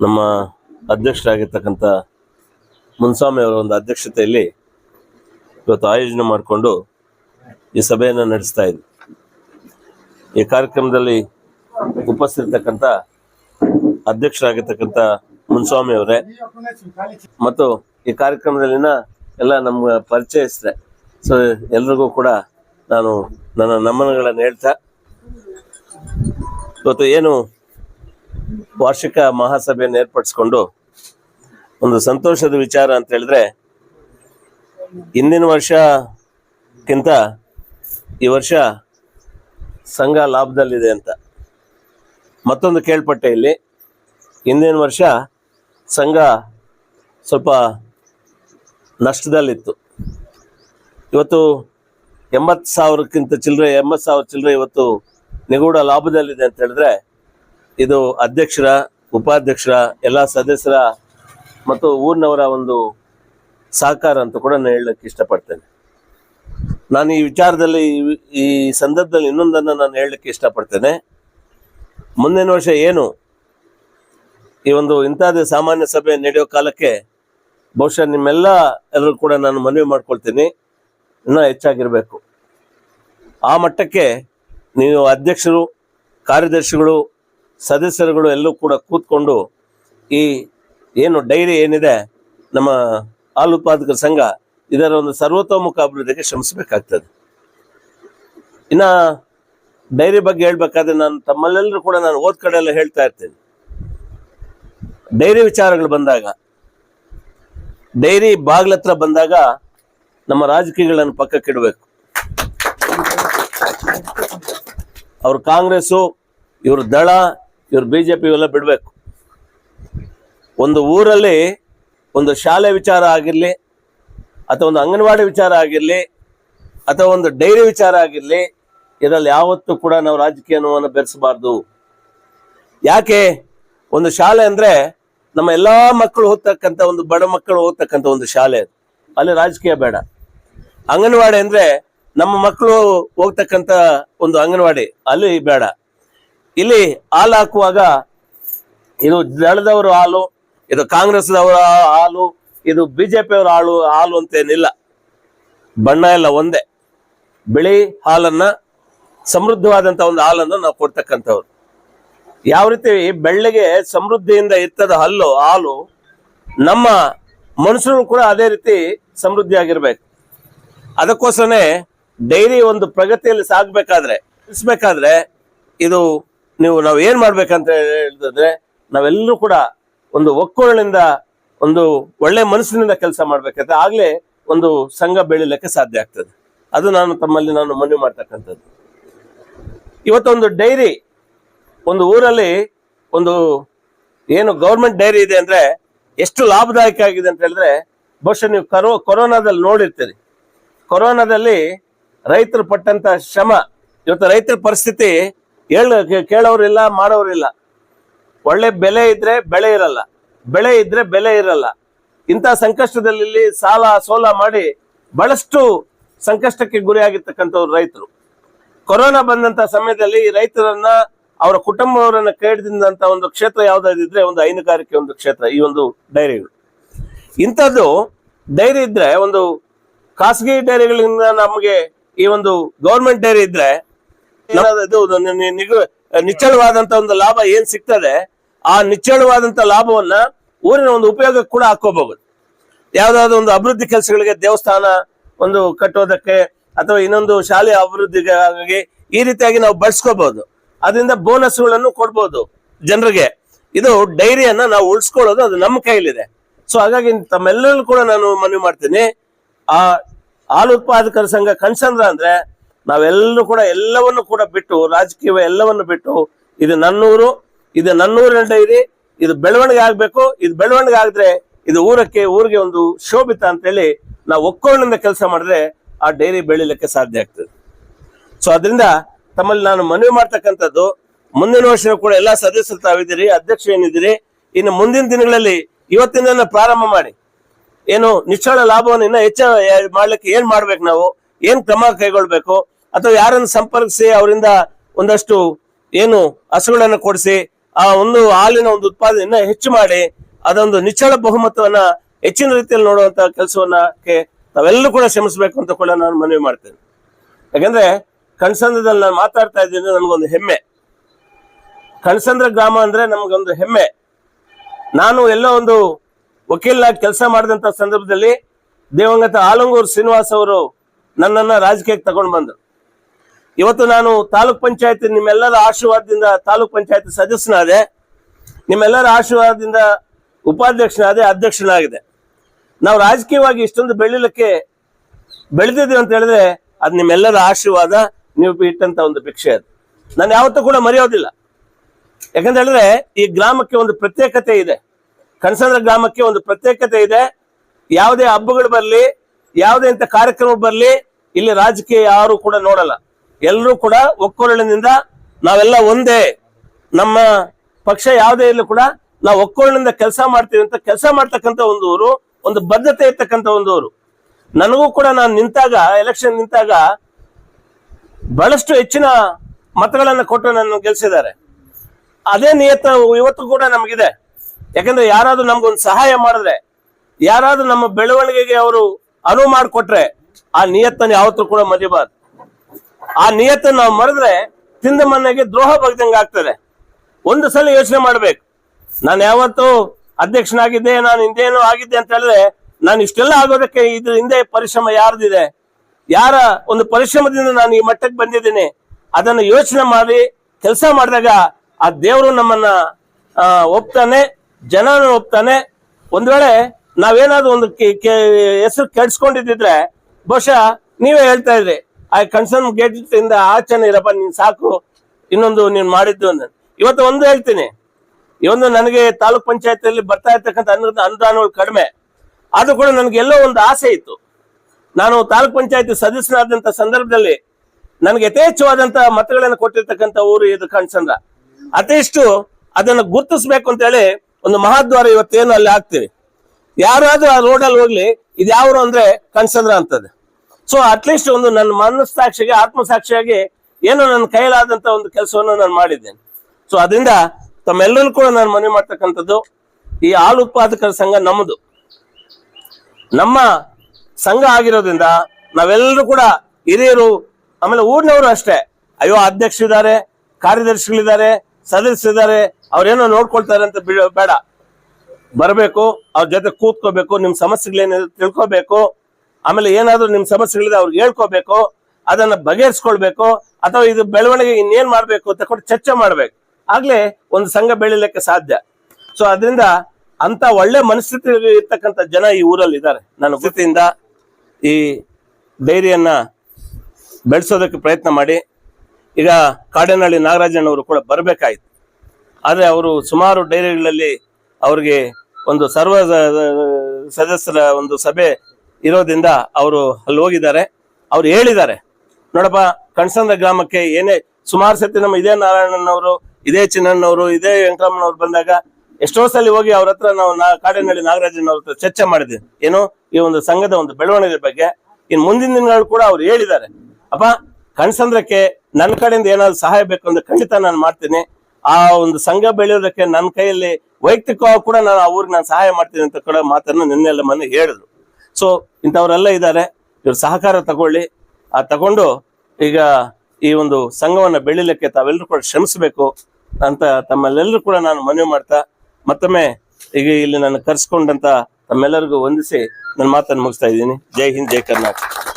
ನಮ್ಮ ಅಧ್ಯಕ್ಷರಾಗಿರ್ತಕ್ಕಂಥ ಮುನ್ಸ್ವಾಮಿ ಅವರ ಒಂದು ಅಧ್ಯಕ್ಷತೆಯಲ್ಲಿ ಇವತ್ತು ಆಯೋಜನೆ ಮಾಡಿಕೊಂಡು ಈ ಸಭೆಯನ್ನು ನಡೆಸ್ತಾ ಇದ್ವಿ. ಈ ಕಾರ್ಯಕ್ರಮದಲ್ಲಿ ಉಪಸ್ಥಿತಕ್ಕಂಥ ಅಧ್ಯಕ್ಷರಾಗಿರ್ತಕ್ಕಂಥ ಮುನ್ಸ್ವಾಮಿ ಅವರೇ ಮತ್ತು ಈ ಕಾರ್ಯಕ್ರಮದಲ್ಲಿನ ಎಲ್ಲ ನಮ್ಮ ಪರಿಚಯಿಸಿದೆ ಸೊ ಎಲ್ರಿಗೂ ಕೂಡ ನಾನು ನನ್ನ ನಮನಗಳನ್ನು ಹೇಳ್ತಾ, ಇವತ್ತು ಏನು ವಾರ್ಷಿಕ ಮಹಾಸಭೆಯನ್ನು ಏರ್ಪಡಿಸ್ಕೊಂಡು ಒಂದು ಸಂತೋಷದ ವಿಚಾರ ಅಂತ ಹೇಳಿದ್ರೆ ಹಿಂದಿನ ವರ್ಷಕ್ಕಿಂತ ಈ ವರ್ಷ ಸಂಘ ಲಾಭದಲ್ಲಿದೆ ಅಂತ. ಮತ್ತೊಂದು ಕೇಳ್ಪಟ್ಟೆ ಇಲ್ಲಿ. ಹಿಂದಿನ ವರ್ಷ ಸಂಘ ಸ್ವಲ್ಪ ನಷ್ಟದಲ್ಲಿತ್ತು. ಇವತ್ತು ಎಂಬತ್ತು ಸಾವಿರಕ್ಕಿಂತ ಚಿಲ್ಲರೆ, ಎಂಬತ್ತು ಸಾವಿರ ಚಿಲ್ಲರೆ ಇವತ್ತು ನಿಗೂಢ ಲಾಭದಲ್ಲಿದೆ ಅಂತ ಹೇಳಿದ್ರೆ ಇದು ಅಧ್ಯಕ್ಷರ, ಉಪಾಧ್ಯಕ್ಷರ, ಎಲ್ಲ ಸದಸ್ಯರ ಮತ್ತು ಊರಿನವರ ಒಂದು ಸಹಕಾರ ಅಂತ ಕೂಡ ನಾನು ಹೇಳಕ್ಕೆ ಇಷ್ಟಪಡ್ತೇನೆ. ನಾನು ಈ ವಿಚಾರದಲ್ಲಿ ಈ- ಸಂದರ್ಭದಲ್ಲಿ ಇನ್ನೊಂದನ್ನು ನಾನು ಹೇಳಲಿಕ್ಕೆ ಇಷ್ಟಪಡ್ತೇನೆ. ಮುಂದಿನ ವರ್ಷ ಏನು? ಈ ಒಂದು ಇಂಥದ್ದೇ ಸಾಮಾನ್ಯ ಸಭೆ ನಡೆಯೋ ಕಾಲಕ್ಕೆ ಬಹುಶಃ ನಿಮ್ಮೆಲ್ಲ ಎಲ್ಲರೂ ಕೂಡ ನಾನು ಮನವಿ ಮಾಡ್ಕೊಳ್ತೀನಿ. ಇನ್ನೂ ಹೆಚ್ಚಾಗಿರಬೇಕು. ಆ ಮಟ್ಟಕ್ಕೆ ನೀವು ಅಧ್ಯಕ್ಷರು, ಕಾರ್ಯದರ್ಶಿಗಳು ಸದಸ್ಯರುಗಳು ಎಲ್ಲರೂ ಕೂಡ ಕೂತ್ಕೊಂಡು ಈ ಏನು ಡೈರಿ ಏನಿದೆ, ನಮ್ಮ ಹಾಲು ಉತ್ಪಾದಕರ ಸಂಘ ಇದರ ಒಂದು ಸರ್ವತೋಮುಖ ಅಭಿವೃದ್ಧಿಗೆ ಶ್ರಮಿಸಬೇಕಾಗ್ತದೆ. ಇನ್ನ ಡೈರಿ ಬಗ್ಗೆ ಹೇಳ್ಬೇಕಾದ್ರೆ ನಾನು ತಮ್ಮಲ್ಲೆಲ್ಲರೂ ಕೂಡ ನಾನು ಓದ್ ಕಡೆ ಎಲ್ಲ ಹೇಳ್ತಾ ಇರ್ತೇನೆ. ಡೈರಿ ವಿಚಾರಗಳು ಬಂದಾಗ, ಡೈರಿ ಬಾಗ್ಲತ್ರ ಬಂದಾಗ ನಮ್ಮ ರಾಜಕೀಯಗಳನ್ನು ಪಕ್ಕಕ್ಕಿಡಬೇಕು ಅವರು ಕಾಂಗ್ರೆಸ್ಸು, ಇವರು ದಳ ಇವ್ರ ಬಿ ಜೆ ಪಿ ಇವೆಲ್ಲ ಬಿಡಬೇಕು. ಒಂದು ಊರಲ್ಲಿ ಒಂದು ಶಾಲೆ ವಿಚಾರ ಆಗಿರಲಿ, ಅಥವಾ ಒಂದು ಅಂಗನವಾಡಿ ವಿಚಾರ ಆಗಿರಲಿ, ಅಥವಾ ಒಂದು ಡೈರಿ ವಿಚಾರ ಆಗಿರಲಿ, ಇದರಲ್ಲಿ ಯಾವತ್ತೂ ಕೂಡ ನಾವು ರಾಜಕೀಯವನ್ನು ಬೆರೆಸಬಾರ್ದು. ಯಾಕೆ? ಒಂದು ಶಾಲೆ ಅಂದರೆ ನಮ್ಮ ಎಲ್ಲ ಮಕ್ಕಳು ಓದ್ತಕ್ಕಂಥ ಒಂದು ಬಡ ಮಕ್ಕಳು ಓದ್ತಕ್ಕಂಥ ಒಂದು ಶಾಲೆ. ಅಲ್ಲಿ ರಾಜಕೀಯ ಬೇಡ. ಅಂಗನವಾಡಿ ಅಂದರೆ ನಮ್ಮ ಮಕ್ಕಳು ಹೋಗ್ತಕ್ಕಂಥ ಒಂದು ಅಂಗನವಾಡಿ, ಅಲ್ಲಿ ಬೇಡ. ಇಲ್ಲಿ ಹಾಲು ಹಾಕುವಾಗ ಇದು ದಳದವರು ಹಾಲು, ಇದು ಕಾಂಗ್ರೆಸ್ದವರ ಹಾಲು, ಇದು ಬಿಜೆಪಿ ಅವರ ಹಾಲು ಹಾಲು ಅಂತೇನಿಲ್ಲ ಬಣ್ಣ ಎಲ್ಲ ಒಂದೇ. ಬಿಳಿ ಹಾಲನ್ನ, ಸಮೃದ್ಧವಾದಂತ ಒಂದು ಹಾಲನ್ನು ನಾವು ಕೊಡ್ತಕ್ಕಂಥವ್ರು. ಯಾವ ರೀತಿ ಬೆಳ್ಳಿಗೆ ಸಮೃದ್ಧಿಯಿಂದ ಇರ್ತದ ಹಲ್ಲು, ಹಾಲು, ನಮ್ಮ ಮನುಷ್ಯರು ಕೂಡ ಅದೇ ರೀತಿ ಸಮೃದ್ಧಿಯಾಗಿರ್ಬೇಕು. ಅದಕ್ಕೋಸ್ಕರನೇ ಡೈರಿ ಒಂದು ಪ್ರಗತಿಯಲ್ಲಿ ಸಾಗಬೇಕಾದ್ರೆ, ಇಳಿಸ್ಬೇಕಾದ್ರೆ ಇದು ನೀವು ನಾವು ಏನ್ ಮಾಡ್ಬೇಕಂತ ಹೇಳಿದ್ರೆ ನಾವೆಲ್ಲರೂ ಕೂಡ ಒಂದು ಒಕ್ಕೊರಳಿಂದ ಒಂದು ಒಳ್ಳೆ ಮನಸ್ಸಿನಿಂದ ಕೆಲಸ ಮಾಡ್ಬೇಕಂದ್ರೆ ಆಗ್ಲೇ ಒಂದು ಸಂಘ ಬೆಳಿಲಿಕ್ಕೆ ಸಾಧ್ಯ ಆಗ್ತದೆ. ಅದು ನಾನು ತಮ್ಮಲ್ಲಿ ನಾನು ಮನವಿ ಮಾಡ್ತಕ್ಕಂಥದ್ದು. ಇವತ್ತೊಂದು ಡೈರಿ, ಒಂದು ಊರಲ್ಲಿ ಒಂದು ಏನು ಗೌರ್ಮೆಂಟ್ ಡೈರಿ ಇದೆ ಅಂದ್ರೆ ಎಷ್ಟು ಲಾಭದಾಯಕ ಆಗಿದೆ ಅಂತ ಹೇಳಿದ್ರೆ, ಬಹುಶಃ ನೀವು ಕರೋ, ಕೊರೋನಾದಲ್ಲಿ ನೋಡಿರ್ತೀರಿ. ಕೊರೋನಾದಲ್ಲಿ ರೈತರು ಪಟ್ಟಂತ ಶ್ರಮ, ಇವತ್ತು ರೈತರ ಪರಿಸ್ಥಿತಿ ಹೇಳ ಕೇಳೋರಿಲ್ಲ ಮಾಡೋರಿಲ್ಲ ಒಳ್ಳೆ ಬೆಲೆ ಇದ್ರೆ ಬೆಳೆ ಇರಲ್ಲ. ಬೆಳೆ ಇದ್ರೆ ಬೆಲೆ ಇರಲ್ಲ. ಇಂಥ ಸಂಕಷ್ಟದಲ್ಲಿ ಸಾಲ ಸೋಲ ಮಾಡಿ ಬಹಳಷ್ಟು ಸಂಕಷ್ಟಕ್ಕೆ ಗುರಿಯಾಗಿರ್ತಕ್ಕಂಥವ್ರು ರೈತರು. ಕೊರೋನಾ ಬಂದಂತ ಸಮಯದಲ್ಲಿ ರೈತರನ್ನ, ಅವರ ಕುಟುಂಬವರನ್ನ ಕೇಳಿದಂತ ಒಂದು ಕ್ಷೇತ್ರ ಯಾವ್ದಾದಿದ್ರೆ ಒಂದು ಹೈನುಗಾರಿಕೆ ಒಂದು ಕ್ಷೇತ್ರ, ಈ ಒಂದು ಡೈರಿಗಳು. ಇಂಥದ್ದು ಡೈರಿ ಇದ್ರೆ ಒಂದು ಖಾಸಗಿ ಡೈರಿಗಳಿಂದ ನಮಗೆ ಈ ಒಂದು ಗೌರ್ಮೆಂಟ್ ಡೈರಿ ಇದ್ರೆ ನಿಚ್ಚಳವಾದಂತ ಒಂದು ಲಾಭ ಏನ್ ಸಿಗ್ತದೆ, ಆ ನಿಚ್ಚಳವಾದಂತ ಲಾಭವನ್ನ ಊರಿನ ಒಂದು ಉಪಯೋಗಕ್ಕೆ ಕೂಡ ಹಾಕೋಬಹುದು. ಯಾವ್ದಾದ್ರು ಒಂದು ಅಭಿವೃದ್ಧಿ ಕೆಲಸಗಳಿಗೆ ದೇವಸ್ಥಾನ ಒಂದು ಕಟ್ಟೋದಕ್ಕೆ ಅಥವಾ ಇನ್ನೊಂದು ಶಾಲೆ ಅಭಿವೃದ್ಧಿಗಾಗಿ ಈ ರೀತಿಯಾಗಿ ನಾವು ಬಳಸ್ಕೋಬಹುದು. ಅದರಿಂದ ಬೋನಸ್ಗಳನ್ನು ಕೊಡ್ಬೋದು ಜನರಿಗೆ. ಇದು ಡೈರಿಯನ್ನ ನಾವು ಉಳಿಸ್ಕೊಳ್ಳೋದು ಅದು ನಮ್ಮ ಕೈಲಿದೆ ಸೊ ಹಾಗಾಗಿ ತಮ್ಮೆಲ್ಲರೂ ಕೂಡ ನಾನು ಮನವಿ ಮಾಡ್ತೀನಿ. ಆ ಹಾಲು ಉತ್ಪಾದಕರ ಸಂಘ ಕನ್ಸಂದ್ರ ಅಂದ್ರೆ ನಾವೆಲ್ಲರೂ ಕೂಡ ಎಲ್ಲವನ್ನು ಕೂಡ ಬಿಟ್ಟು ರಾಜಕೀಯ ಎಲ್ಲವನ್ನು ಬಿಟ್ಟು, ಇದು ನನ್ನೂರು, ಇದು ನನ್ನೂರಿನ ಡೈರಿ ಇದು ಬೆಳವಣಿಗೆ ಆಗ್ಬೇಕು, ಇದು ಬೆಳವಣಿಗೆ ಆಗಿದ್ರೆ ಇದು ಊರಕ್ಕೆ, ಊರಿಗೆ ಒಂದು ಶೋಭಿತ ಅಂತೇಳಿ ನಾವು ಒಕ್ಕೋಣಿಂದ ಕೆಲಸ ಮಾಡಿದ್ರೆ ಆ ಡೈರಿ ಬೆಳಿಲಿಕ್ಕೆ ಸಾಧ್ಯ ಆಗ್ತದೆ. ಸೊ ಅದರಿಂದ ತಮ್ಮಲ್ಲಿ ನಾನು ಮನವಿ ಮಾಡ್ತಕ್ಕಂಥದ್ದು, ಮುಂದಿನ ವರ್ಷ ಕೂಡ ಎಲ್ಲಾ ಸದಸ್ಯರು ತಾವಿದ್ದೀರಿ ಅಧ್ಯಕ್ಷ ಏನಿದ್ದೀರಿ, ಇನ್ನು ಮುಂದಿನ ದಿನಗಳಲ್ಲಿ ಇವತ್ತಿಂದ ಪ್ರಾರಂಭ ಮಾಡಿ. ಏನು ನಿಶ್ಚಳ ಲಾಭವನ್ನು ಇನ್ನ ಹೆಚ್ಚ ಮಾಡ್ಲಿಕ್ಕೆ ಏನ್ ಮಾಡ್ಬೇಕು ನಾವು, ಏನ್ ಕ್ರಮ ಕೈಗೊಳ್ಬೇಕು ಅಥವಾ ಯಾರನ್ನು ಸಂಪರ್ಕಿಸಿ ಅವರಿಂದ ಒಂದಷ್ಟು ಏನು ಹಸುಗಳನ್ನು ಕೊಡಿಸಿ, ಆ ಒಂದು ಹಾಲಿನ ಒಂದು ಉತ್ಪಾದನೆಯನ್ನ ಹೆಚ್ಚು ಮಾಡಿ, ಅದೊಂದು ನಿಚ್ಚಳ ಬಹುಮತವನ್ನ ಹೆಚ್ಚಿನ ರೀತಿಯಲ್ಲಿ ನೋಡುವಂತ ಕೆಲಸವನ್ನ ತಾವೆಲ್ಲರೂ ಕೂಡ ಶ್ರಮಿಸಬೇಕು ಅಂತ ಕೂಡ ನಾನು ಮನವಿ ಮಾಡ್ತೇನೆ. ಯಾಕಂದ್ರೆ ಕಣಸಂದ್ರದಲ್ಲಿ ನಾನು ಮಾತಾಡ್ತಾ ಇದ್ದೀನಿ ನನಗೊಂದು ಹೆಮ್ಮೆ. ಕಣ್ಸಂದ್ರ ಗ್ರಾಮ ಅಂದ್ರೆ ನಮಗೊಂದು ಹೆಮ್ಮೆ. ನಾನು ಎಲ್ಲ ಒಂದು ವಕೀಲನಾಗಿ ಕೆಲಸ ಮಾಡಿದಂತ ಸಂದರ್ಭದಲ್ಲಿ ದೇವಂಗತ ಆಲಂಗೂರು ಶ್ರೀನಿವಾಸ್ ಅವರು ನನ್ನನ್ನ ರಾಜಕೀಯಕ್ಕೆ ತಗೊಂಡು ಬಂದರು. ಇವತ್ತು ನಾನು ತಾಲೂಕ್ ಪಂಚಾಯತ್ ನಿಮ್ಮೆಲ್ಲರ ಆಶೀರ್ವಾದದಿಂದ ತಾಲೂಕ್ ಪಂಚಾಯತ್ ಸದಸ್ಯನಾದೆ, ನಿಮ್ಮೆಲ್ಲರ ಆಶೀರ್ವಾದದಿಂದ ಉಪಾಧ್ಯಕ್ಷನಾದೆ, ಅಧ್ಯಕ್ಷನಾಗಿದೆ. ನಾವು ರಾಜಕೀಯವಾಗಿ ಇಷ್ಟೊಂದು ಬೆಳಿಲಿಕ್ಕೆ ಬೆಳೆದಿದ್ದೀವಿ ಅಂತ ಹೇಳಿದ್ರೆ ಅದು ನಿಮ್ಮೆಲ್ಲರ ಆಶೀರ್ವಾದ, ನೀವು ಇಟ್ಟಂತ ಒಂದು ಭಿಕ್ಷೆ ಅದು. ನಾನು ಯಾವತ್ತೂ ಕೂಡ ಮರೆಯೋದಿಲ್ಲ. ಯಾಕಂತ ಹೇಳಿದ್ರೆ ಈ ಗ್ರಾಮಕ್ಕೆ ಒಂದು ಪ್ರತ್ಯೇಕತೆ ಇದೆ. ಕನಸಂದ್ರ ಗ್ರಾಮಕ್ಕೆ ಒಂದು ಪ್ರತ್ಯೇಕತೆ ಇದೆ. ಯಾವುದೇ ಹಬ್ಬಗಳು ಬರಲಿ, ಯಾವುದೇ ಇಂಥ ಕಾರ್ಯಕ್ರಮ ಬರಲಿ, ಇಲ್ಲಿ ರಾಜಕೀಯ ಯಾರು ಕೂಡ ನೋಡಲ್ಲ. ಎಲ್ಲರೂ ಕೂಡ ಒಕ್ಕೊರಳಿನಿಂದ ನಾವೆಲ್ಲ ಒಂದೇ. ನಮ್ಮ ಪಕ್ಷ ಯಾವುದೇ ಇರಲಿ ಕೂಡ ನಾವು ಒಕ್ಕೊರಳಿನಿಂದ ಕೆಲಸ ಮಾಡ್ತೀವಿ ಅಂತ ಕೆಲಸ ಮಾಡ್ತಕ್ಕಂಥ ಒಂದು ಊರು, ಒಂದು ಬದ್ಧತೆ ಇರ್ತಕ್ಕಂಥ ಒಂದು ಊರು. ನನಗೂ ಕೂಡ ನಾನು ನಿಂತಾಗ ಎಲೆಕ್ಷನ್ ನಿಂತಾಗ ಬಹಳಷ್ಟು ಹೆಚ್ಚಿನ ಮತಗಳನ್ನು ಕೊಟ್ಟು ನನ್ನ ಗೆಲ್ಸಿದ್ದಾರೆ. ಅದೇ ನಿಯತ್ತ ಇವತ್ತು ಕೂಡ ನಮಗಿದೆ. ಯಾಕಂದ್ರೆ ಯಾರಾದ್ರೂ ನಮ್ಗೊಂದು ಸಹಾಯ ಮಾಡಿದ್ರೆ, ಯಾರಾದ್ರೂ ನಮ್ಮ ಬೆಳವಣಿಗೆಗೆ ಅವರು ಅನುವು ಮಾಡಿಕೊಟ್ರೆ, ಆ ನಿಯತ್ತನ್ನು ಯಾವತ್ತೂ ಕೂಡ ಮರಿಬಾರ್ದು. ಆ ನಿಯತ್ತನ್ನು ನಾವು ಮರೆದ್ರೆ ತಿಂದ ಮನೆಗೆ ದ್ರೋಹ ಬಗ್ದಂಗೆ ಆಗ್ತದೆ. ಒಂದು ಸಲ ಯೋಚನೆ ಮಾಡ್ಬೇಕು. ನಾನು ಯಾವತ್ತು ಅಧ್ಯಕ್ಷನಾಗಿದ್ದೆ, ನಾನು ಹಿಂದೇನೋ ಆಗಿದ್ದೆ ಅಂತ ಹೇಳಿದ್ರೆ ನಾನು ಇಷ್ಟೆಲ್ಲ ಆಗೋದಕ್ಕೆ ಇದ್ರ ಹಿಂದೆ ಪರಿಶ್ರಮ ಯಾರ್ದಿದೆ? ಯಾರ ಒಂದು ಪರಿಶ್ರಮದಿಂದ ನಾನು ಈ ಮಟ್ಟಕ್ಕೆ ಬಂದಿದ್ದೀನಿ? ಅದನ್ನು ಯೋಚನೆ ಮಾಡಿ ಕೆಲಸ ಮಾಡಿದಾಗ ಆ ದೇವರು ನಮ್ಮನ್ನ ಒಪ್ತಾನೆ ಜನನು ಒಪ್ತಾನೆ. ಒಂದ್ ವೇಳೆ ನಾವೇನಾದ್ರೂ ಒಂದು ಹೆಸರು ಕೆಡ್ಸ್ಕೊಂಡಿದ್ರೆ ಬಹುಶಃ ನೀವೇ ಹೇಳ್ತಾ ಇದ್ರಿ. ಆ ಕನ್ಸರ್ನ್ ಗೇಟ್ ಇಂದ ಆಚೆನೆ ಇರಪ್ಪ, ನೀನ್ ಸಾಕು. ಇನ್ನೊಂದು ನೀನ್ ಮಾಡಿದ್ದು ಇವತ್ತು ಒಂದು ಹೇಳ್ತೀನಿ. ಇವೊಂದು ನನಗೆ ತಾಲೂಕ್ ಪಂಚಾಯತಿಯಲ್ಲಿ ಬರ್ತಾ ಇರ್ತಕ್ಕಂಥ ಅನುದಾನ ಅನುದಾನಗಳು ಕಡಿಮೆ. ಆದ್ರೂ ಕೂಡ ನನಗೆ ಎಲ್ಲೋ ಒಂದು ಆಸೆ ಇತ್ತು. ನಾನು ತಾಲೂಕ್ ಪಂಚಾಯತಿ ಸದಸ್ಯನಾದಂತ ಸಂದರ್ಭದಲ್ಲಿ ನನಗೆ ಯಥೇಚ್ಛವಾದಂತ ಮತಗಳನ್ನು ಕೊಟ್ಟಿರ್ತಕ್ಕಂಥ ಊರು ಇದು ಕಣ್ಸಂದ್ರ ಅತಿಷ್ಟು ಅದನ್ನು ಗುರುತಿಸ್ಬೇಕು ಅಂತ ಹೇಳಿ ಒಂದು ಮಹಾದ್ವಾರ ಇವತ್ತೇನು ಅಲ್ಲಿ ಹಾಕ್ತೀವಿ. ಯಾರಾದ್ರೂ ಆ ರೋಡಲ್ಲಿ ಹೋಗ್ಲಿ ಇದು ಯಾವ ಅಂದ್ರೆ ಕಣ್ಸಂದ್ರ ಅಂತದೆ. ಸೊ ಅಟ್ಲೀಸ್ಟ್ ಒಂದು ನನ್ನ ಮನಸ್ಸಾಕ್ಷಿಗೆ, ಆತ್ಮಸಾಕ್ಷಿಯಾಗಿ ಏನೋ ನನ್ನ ಕೈಲಾದಂತ ಒಂದು ಕೆಲಸವನ್ನು ನಾನು ಮಾಡಿದ್ದೇನೆ. ಸೊ ಅದರಿಂದ ತಮ್ಮೆಲ್ಲರೂ ಕೂಡ ನಾನು ಮನವಿ ಮಾಡ್ತಕ್ಕಂಥದ್ದು, ಈ ಹಾಲು ಉತ್ಪಾದಕರ ಸಂಘ ನಮ್ಮದು ನಮ್ಮ ಸಂಘ ಆಗಿರೋದ್ರಿಂದ ನಾವೆಲ್ಲರೂ ಕೂಡ ಹಿರಿಯರು, ಆಮೇಲೆ ಊರಿನವರು ಅಷ್ಟೇ. ಅಯ್ಯೋ ಅಧ್ಯಕ್ಷರಿದ್ದಾರೆ ಕಾರ್ಯದರ್ಶಿಗಳಿದ್ದಾರೆ, ಸದಸ್ಯರಿದ್ದಾರೆ, ಅವ್ರೇನೋ ನೋಡ್ಕೊಳ್ತಾರೆ ಅಂತ ಬೇಡ ಬರಬೇಕು, ಅವ್ರ ಜೊತೆ ಕೂತ್ಕೋಬೇಕು, ನಿಮ್ ಸಮಸ್ಯೆಗಳೇನಿದೆ ತಿಳ್ಕೊಬೇಕು ಆಮೇಲೆ ಏನಾದ್ರೂ ನಿಮ್ ಸಮಸ್ಯೆಗಳಿದೆ ಅವ್ರಿಗೆ ಹೇಳ್ಕೋಬೇಕು, ಅದನ್ನ ಬಗೆಹರಿಸ್ಕೊಳ್ಬೇಕು, ಅಥವಾ ಇದು ಬೆಳವಣಿಗೆ ಇನ್ನೇನ್ ಮಾಡ್ಬೇಕು ಅಂತ ಕೂಡ ಚರ್ಚೆ ಮಾಡ್ಬೇಕು. ಆಗ್ಲೇ ಒಂದು ಸಂಘ ಬೆಳಿಲಿಕ್ಕೆ ಸಾಧ್ಯ. ಸೊ ಅದರಿಂದ ಅಂತ ಒಳ್ಳೆ ಮನಸ್ಥಿತಿ ಇರ್ತಕ್ಕಂಥ ಜನ ಈ ಊರಲ್ಲಿ ಇದ್ದಾರೆ. ನನ್ನ ಕೃತಿಯಿಂದ ಈ ಡೈರಿಯನ್ನ ಬೆಳೆಸೋದಕ್ಕೆ ಪ್ರಯತ್ನ ಮಾಡಿ, ಈಗ ಕಾಡೇನಹಳ್ಳಿ ನಾಗರಾಜಣ್ಣವರು ಕೂಡ ಬರಬೇಕಾಯ್ತು. ಆದರೆ ಅವರು ಸುಮಾರು ಡೈರಿಗಳಲ್ಲಿ ಅವ್ರಿಗೆ ಒಂದು ಸರ್ವ ಸದಸ್ಯರ ಒಂದು ಸಭೆ ಇರೋದ್ರಿಂದ ಅವರು ಅಲ್ಲಿ ಹೋಗಿದ್ದಾರೆ ಅವ್ರು ಹೇಳಿದ್ದಾರೆ, ನೋಡಪ್ಪ ಕಣ್ಸಂದ್ರ ಗ್ರಾಮಕ್ಕೆ ಏನೇ ಸುಮಾರು ಸತಿ ನಮ್ಮ ಇದೇ ನಾರಾಯಣನವರು, ಇದೇ ಚಿನ್ನಣ್ಣವರು ಇದೇ ವೆಂಕಟಮ್ಮನವ್ರು ಬಂದಾಗ ಎಷ್ಟೋ ಸಲ ಹೋಗಿ ಅವ್ರ ಹತ್ರ ನಾವು ನಾ ನಾಗರಾಜನ್ ಅವ್ರ ಹತ್ರ ಚರ್ಚೆ ಮಾಡಿದ್ವಿ. ಏನು, ಈ ಒಂದು ಸಂಘದ ಒಂದು ಬೆಳವಣಿಗೆ ಬಗ್ಗೆ. ಇನ್ ಮುಂದಿನ ದಿನಗಳು ಕೂಡ ಅವ್ರು ಹೇಳಿದ್ದಾರೆ. ಅಪ್ಪ, ಕಣ್ಸಂದ್ರಕ್ಕೆ ನನ್ನ ಕಡೆಯಿಂದ ಏನಾದ್ರು ಸಹಾಯ ಬೇಕು ಅಂದ್ರೆ ಖಂಡಿತ ನಾನು ಮಾಡ್ತೀನಿ. ಆ ಒಂದು ಸಂಘ ಬೆಳೆಯೋದಕ್ಕೆ ನನ್ನ ಕೈಯಲ್ಲಿ ವೈಯಕ್ತಿಕವಾಗಿ ಕೂಡ ನಾನು ಆ ಊರಿಗೆ ನಾನು ಸಹಾಯ ಮಾಡ್ತೀನಿ ಅಂತ ಕೂಡ ಮಾತನ್ನು ನಿನ್ನೆಲ್ಲ ಮನೆ ಹೇಳಿದ್ರು. ಸೊ ಇಂಥವರೆಲ್ಲ ಇದ್ದಾರೆ. ಇವ್ರ ಸಹಕಾರ ತಗೊಳ್ಳಿ. ಆ, ತಗೊಂಡು ಈಗ ಈ ಒಂದು ಸಂಘವನ್ನ ಬೆಳಿಲಿಕ್ಕೆ ತಾವೆಲ್ಲರೂ ಕೂಡ ಶ್ರಮಿಸಬೇಕು ಅಂತ ತಮ್ಮಲ್ಲೆಲ್ಲರೂ ಕೂಡ ನಾನು ಮನವಿ ಮಾಡ್ತಾ, ಮತ್ತೊಮ್ಮೆ ಈಗ ಇಲ್ಲಿ ನಾನು ಕರೆಸ್ಕೊಂಡಂತ ತಮ್ಮೆಲ್ಲರಿಗೂ ವಂದಿಸಿ ನನ್ನ ಮಾತನ್ನು ಮುಗಿಸ್ತಾ ಇದ್ದೀನಿ. ಜೈ ಹಿಂದ್, ಜೈ ಕರ್ನಾಟಕ.